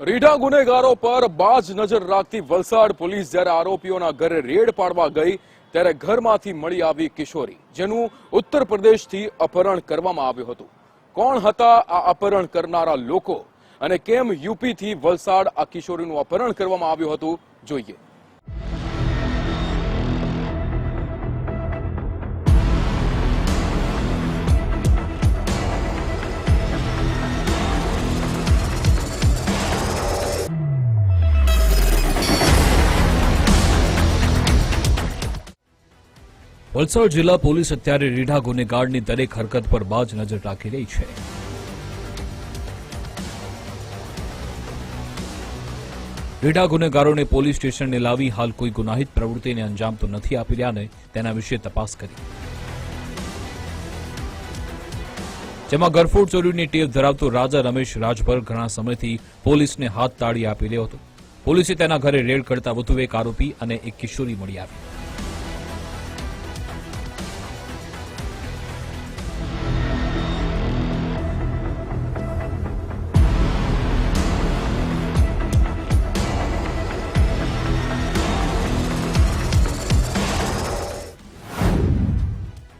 રીઢા ગુનેગારો પર બાજ નજર રાખતી વલસાડ પોલીસ જ્યારે આરોપીઓના ઘરે રેડ પાડવા ગઈ, ત્યારે ઘરમાંથી મળી આવી કિશોરી, જેનું ઉત્તર પ્રદેશથી અપહરણ કરવામાં આવ્યું હતું. કોણ હતા આ અપહરણ કરનારા લોકો અને કેમ યુપીથી વલસાડ આ કિશોરીનું અપહરણ કરવામાં આવ્યું હતું, જોઈએ. વલસાડ જિલ્લા પોલીસ અત્યારે રીઢા ગુનેગારની દરેક હરકત પર બાજ નજર રાખી રહી છે. રીઢા ગુનેગારોને પોલીસ સ્ટેશનને લાવી હાલ કોઈ ગુનાહિત પ્રવૃત્તિને અંજામ તો નથી આપી રહ્યાને તેના વિશે તપાસ કરી. જેમાં ગરફોડ ચોરીની ટેવ ધરાવતો રાજા રમેશ રાજભર ઘણા સમયથી પોલીસને હાથ તાળી આપી રહ્યો હતો. પોલીસે તેના ઘરે રેડ કરતા વધુ એક આરોપી અને એક કિશોરી મળી આવી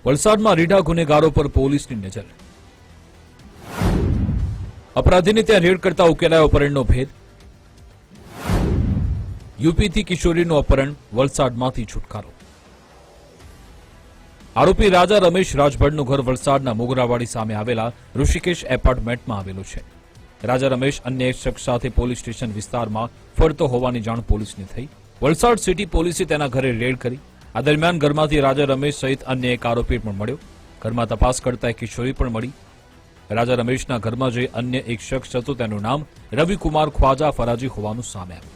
વલસાડમાં રીઢા ગુનેગારો પર પોલીસની નજર. અપરાધીને ત્યાં રેડ કરતા ઉકેલાયો અપહરણનો ભેદ. યુપીથી કિશોરીનું અપહરણ, વલસાડમાંથી છુટકારો. આરોપી રાજા રમેશ રાજભરનું ઘર વલસાડના મોગરાવાડી સામે આવેલા ઋષિકેશ એપાર્ટમેન્ટમાં આવેલું છે. રાજા રમેશ અન્ય એક શખ્સ સાથે પોલીસ સ્ટેશન વિસ્તારમાં ફરતો હોવાની જાણ પોલીસને થઈ. વલસાડ સિટી પોલીસે તેના ઘરે રેડ કરી. આ દરમિયાન ઘરમાંથી રાજા રમેશ સહિત અન્ય એક આરોપી પણ મળ્યો. ઘરમાં તપાસ કરતા એક કિશોરી પણ મળી. રાજા રમેશના ઘરમાં જે અન્ય એક શખ્સ હતો, તેનું નામ રવિકુમાર ખ્વાજા ફરાજી હોવાનું સામે આવ્યું.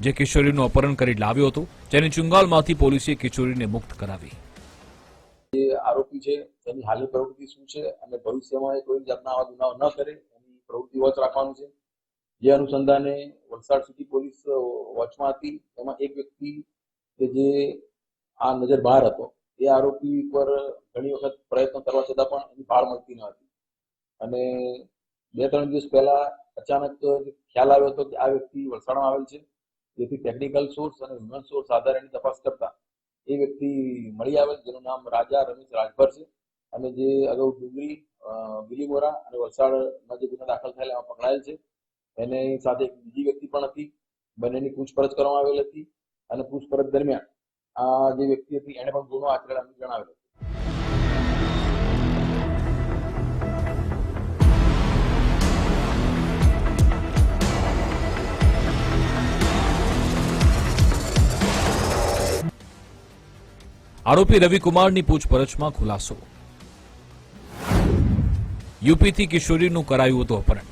જે કિશોરીનું અપહરણ કરી લાવ્યો હતો, જેની ચુંગાલમાંથી પોલીસે કિશોરીને મુક્ત કરાવી. જે આરોપી છે, એની હાલની પ્રવૃત્તિ શું છે અને ભવિષ્યમાં કોઈ જાતના આવા ગુનાઓ ન કરે, એની પ્રવૃત્તિ વોચ રાખવાનું છે. જે અનુસંધાને વલસાડ સિટી પોલીસ વોચમાં હતી, એમાં એક વ્યક્તિ કે જે આ નજર બહાર હતો, એ આરોપી પર ઘણી વખત પ્રયત્ન કરવા છતાં પણ એની પાળ મળતી ન હતી. અને બે ત્રણ દિવસ પહેલા અચાનક ખ્યાલ આવ્યો હતો કે આ વ્યક્તિ વલસાડમાં આવેલ છે, જેથી ટેકનિકલ સોર્સ અને હ્યુમન સોર્સ આધારે એની તપાસ કરતા એ વ્યક્તિ મળી આવેલ, જેનું નામ રાજા રમેશ રાજભર છે. અને જે અગાઉ ડુંગરી બિલીમોરા અને વલસાડમાં જે ગુના દાખલ થયેલા એમાં પકડાયેલ છે. એને સાથે એક બીજી વ્યક્તિ પણ હતી. બંનેની પૂછપરછ કરવામાં આવેલ હતી. અને પૂછપરછ દરમિયાન આ જે વ્યક્તિ હતી, એને પણ ગુનો આચરેલાનું જણાવેલો આરોપી રવિકુમારની પૂછપરછમાં ખુલાસો. યુપીથી કિશોરીનું કરાયું હતું અપહરણ.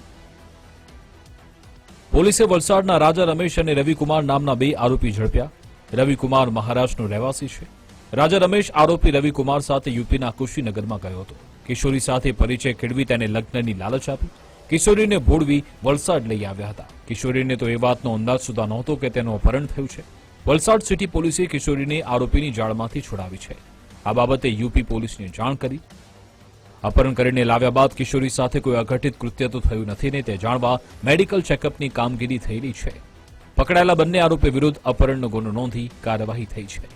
પોલીસે વલસાડના રાજા રમેશ અને રવિકુમાર નામના બે આરોપી ઝડપ્યા. રવિકુમાર મહારાષ્ટ્રનો રહેવાસી છે. રાજા રમેશ આરોપી રવિકુમાર સાથે યુપીના કુશીનગરમાં ગયો હતો. કિશોરી સાથે પરિચય ખેડવી તેને લગ્નની લાલચ આપી. કિશોરીને ભોળવી વલસાડ લઈ આવ્યા હતા. કિશોરીને તો એ વાતનો અંદાજ સુધા નહોતો કે તેનું અપહરણ થયું છે. વલસાડ સિટી પોલીસે કિશોરીને આરોપીની જાળમાંથી છોડાવી છે. આ બાબતે યુપી પોલીસને જાણ કરી અપહરણ કરીને લાવ્યા બાદ કિશોરી સાથે કોઈ અઘટિત કૃત્ય તો થયું નથી ને તે જાણવા મેડિકલ ચેકઅપની કામગીરી થયેલી છે. પકડાયેલા બંને આરોપી વિરુદ્ધ અપહરણનો ગુનો નોંધી કાર્યવાહી થઈ છે.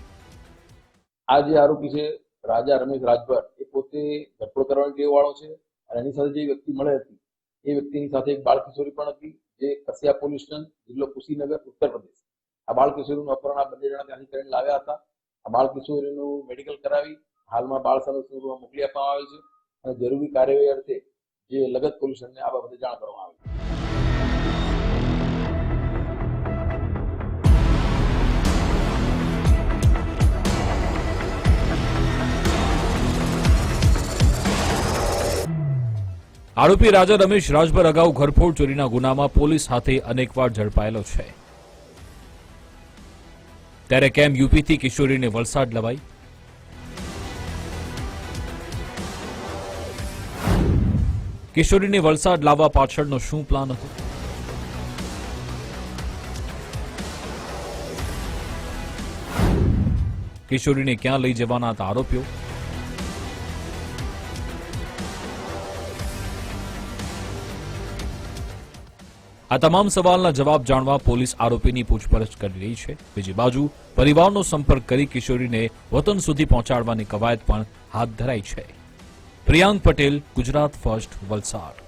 આ જે આરોપી છે, રાજા રમેશ રાજભર એ પોતે ધરપકડ કરવાની ટેવ વાળો છે અને એની સાથે જે વ્યક્તિ મળે હતી, એ વ્યક્તિની સાથે એક બાળ કિશોરી પણ હતી, જે કસિયા પોલીસ સ્ટેશન, જિલ્લો કુશીનગર, ઉત્તર પ્રદેશ. આ બાળ કિશોરીનું અપહરણ આ બંને જણા ત્યાંથી કરીને લાવ્યા હતા. આ બાળ કિશોરીનું મેડિકલ કરાવી હાલમાં બાળ સંરક્ષણ મોકલી આપવામાં આવેલ છે. અને જરૂરી કાર્યવાહી અર્થે જે લગત સ્ટેશનને આ બાબતે જાણ કરવામાં આવી. આરોપી રાજા રમેશ રાજભર અગાઉ ઘરફોડ ચોરીના ગુનામાં પોલીસ હાથે અનેકવાર ઝડપાયેલો છે. ત્યારે કેમ યુપીથી કિશોરીને વલસાડ લવાઈ? કિશોરીને વલસાડ લાવવા પાછળનો શું પ્લાન હતો? કિશોરીને ક્યાં લઈ જવાના હતા આરોપીઓ? આ તમામ સવાલના જવાબ જાણવા પોલીસ આરોપીની પૂછપરછ કરી રહી છે. બીજી બાજુ, પરિવારનો સંપર્ક કરી કિશોરીને વતન સુધી પહોંચાડવાની કવાયત પણ હાથ ધરાઈ છે. પ્રિયાંક પટેલ ગુજરાત ફર્સ્ટ વલસાડ.